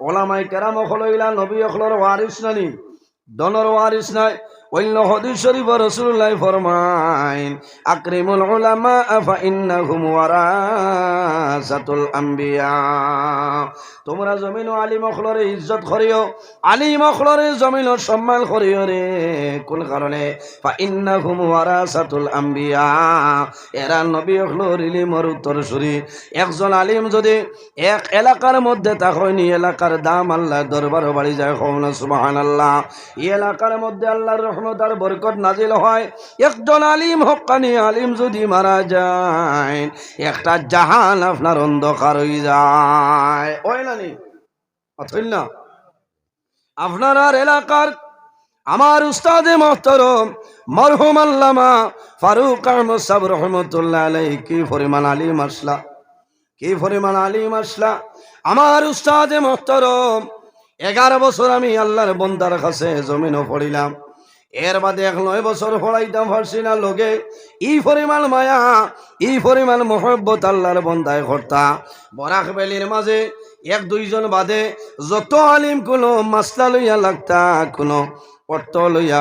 ওলামাই কেরাম হলইলা নবী অখলর ওয়ারিস নানি দনর ওয়ারিস নাই অন্য আম্বিয়া। তোমরা জমিন আলিম অখলরে ইজ্জত করিও আলিম অখলরে জমিন সম্মান করিও রে। কোন কারণে? ফা ইন্নাহুম আম্বিয়া। এরা নবী অখলর ইলিমর উত্তর সুরি একজন আলিম যদি এক এলাকার মধ্যে তাহনি এলাকার দাম আল্লাহ দরবার বাড়ি যায় হন আল্লাহ এই এলাকার মধ্যে আল্লাহর রহমত আর বরকত নাজিল হয়। একজন আলিম হকানি আলিম যদি মারা যায়, একটা জাহান আপনার অন্ধকার হয়ে যায়। ওই নানি না? আপনার এলাকার আমার উস্তাদে মহতরম মরহুম আল্লামা ফারুক আহমদ সাহ রহমতুল্লাহ আলাই কি পরিমাণ আলিম আসলা? কি পরিমাণ আলিম আসলা? আমার উস্তাদে মহতরম, এগারো বছর আমি আল্লাহর বন্দার কাছে জমিনও পড়িলাম। এর বাদে এক নয় বছর পড়াইতাম পারছি না লোকে। ই পরিমাণ মায়া, ই পরিমাণ মহব্বত আল্লাহর বন্দায় কর্তা। বরাক বেলির মাঝে এক দুইজন বাদে যত আলিম কোনো মাসলা লইয়া লাগতা, কোনো অর্থ লইয়া,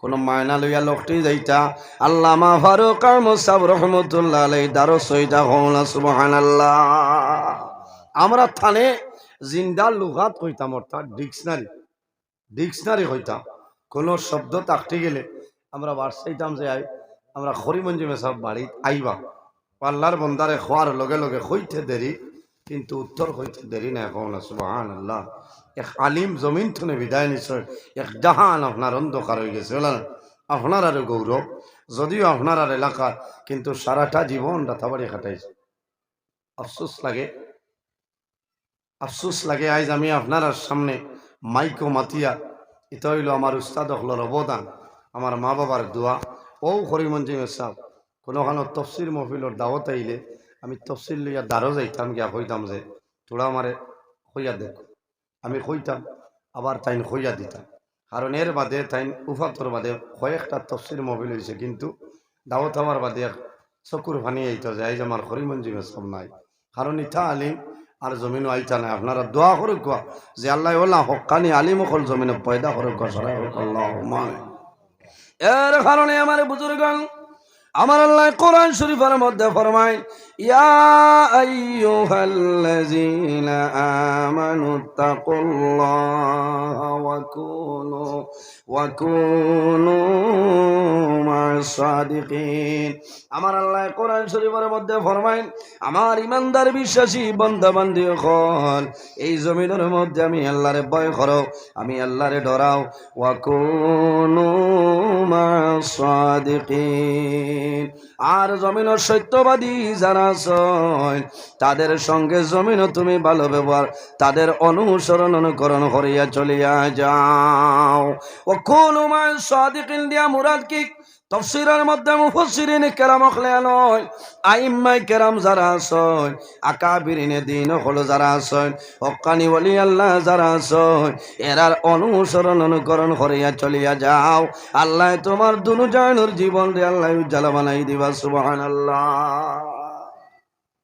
কোনো মায়না লইয়া লোকটি যাইতা। আল্লামা ফারুক মুসাব রহমতুল্লাহ আলাই দারো সইতা হওনা সুবহান আমরা থানে জিন্দা লুগাত কইতাম, অর্থাৎ ডিকশনারি ডিকশনারি কইতাম। কোনো শব্দ তাকতে গেলে আমরা বাড়সাইতাম যে আমরা খরিমঞ্জিমে সব বাড়িত আইবা। পাল্লার বন্দারে খোয়ার লগে লগে হইতে দেরি, কিন্তু উত্তর হইতে দেরি না এখন সুবহান আল্লাহ এক আলিম জমিন থনে বিদায় নিশ্চয়, এক জাহান আপনার অন্ধকার হয়ে গেছে আপনার আরও গৌরব, যদিও আপনার আর এলাকা, কিন্তু সারাটা জীবন রাতাবাড়ি কাটাইছে আফসোস লাগে আফসোস লাগে আজ আমি আপনার সামনে মাইকো মাতিয়া এটা হইল আমার উস্তাদ হলর অবদান, আমার মা বাবার দোয়া। ও হরিমঞ্জিম সাহ কোনোখানো তফসির মহফিলর দাওয়াত আইলে আমি তফসিল লইয়া দ্বারও যাইতাম, গিয়া কইতাম যে, তোরা আমারে কইয়া দেখ আমি কইতাম আবার তাইন কইয়া দিতাম। কারণ এর বাদে তাইন উফাতর বাদে কয়েকটা তফসির মহফিল হয়েছে কিন্তু দাওয়াত আমার বাদে চকুর ফানি আইত যে আইজ আমার হরিমঞ্জিমে সব নাই। কারণ ইটা আলিম আর জমিনও আইতা নাই। আপনারা দোয়া করে কোয়া যে আল্লাহ ওলা হকানি আলিম অকল জমিনে পয়দা করে কোয়া এর কারণে আমার বুজুর্গ আমার আল্লাহ কোরআন শরীফের মধ্যে ফরমায় আমার আল্লাহ কোরআন শরীফের মধ্যে ফরমায় আমার ইমানদার বিশ্বাসী বান্দা বান্দি হল এই জমিনের মধ্যে আমি আল্লাহরে ভয় করো, আমি আল্লাহরে ডরাও। আর জমিনের সত্যবাদী যারা আছেন, তাদের সঙ্গে জমিনও তুমি ভালো ব্যবহার, তাদের অনুসরণ অনুকরণ করিয়া চলিয়া যাও। ও কোন সাদিকিন দিয়া মুরাদ কি? তফসিরের মধ্যে মুফসিরিন কেরাম নয় আইম্মাই কেরাম যারা আছেন, আকাবিরিনে দিন হলো যারা আছেন, হকানি বলি আল্লাহ যারা আছেন, এরার অনুসরণ অনুকরণ করিয়া চলিয়া যাও। আল্লাহ তোমার দুনু জানুর জীবন রে আল্লাহ উজ্জ্বলা বানাই দিবা সুবহান আল্লাহ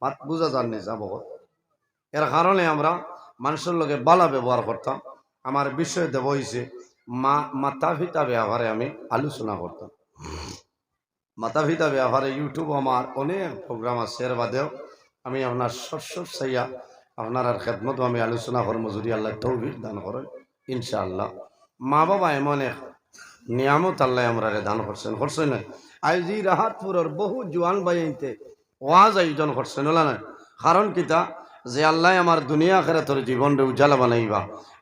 মাত বুঝা জাননি যাব। এর কারণে আমরা মানুষের লোকে বালা ব্যবহার করতাম। আমার বিষয় দেব হয়েছে মা মাতা পিতা ব্যবহারে আমি আলোচনা করতাম। মাতা পিতা ব্যবহারে ইউটিউব আমার অনেক প্রোগ্রাম আছে। এর বাদেও আমি আপনার শস্য চাইয়া আপনার আর খেদমত আমি আলোচনা করব যদি আল্লাহ তৌফিক দান করেন, ইনশাআল্লাহ। মা বাবা এমন এক নিয়ামত আল্লাহ আমরা দান করছেন। করছেন আজ রাহাতপুরের বহু জোয়ান বাইতে ওয়াজ আয়োজন করছেন ওলা না? কারণ কিতা যে আল্লাহ আমার দুনিয়া খেরাতর জীবনরে উজালা বানাইবা।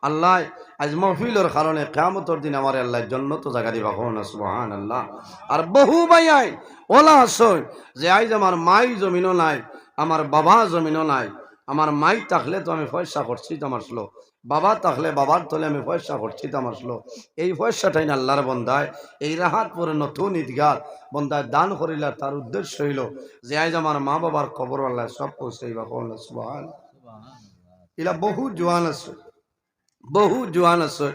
আল্লাহ, আজ মহফিলর কারণে কেমতর দিন আমার আল্লাহ জন্নত জায়গা দিবা। কোন সুবহান আল্লাহ আর বহু ভাই আই ওলা আসয় যে আজ আমার মাই জমিনও নাই, আমার বাবা জমিনও নাই, আমার মাই থাকলে তো আমি পয়সা করছি তো আমার বাবা থাকলে বাবার তলে আমি পয়সা করছি তো আমার এই পয়সাটাই না আল্লাহর বন্ধায় এই রাহাত পরে নতুন ঈদগার বন্ধায় দান করিলা তার উদ্দেশ্য হইল যে আজ আমার মা বাবার খবর আল্লাহ সব পৌঁছাইবা। কোন সুবহান এলা বহু জোয়ান আছে বহু জোয়ান আছে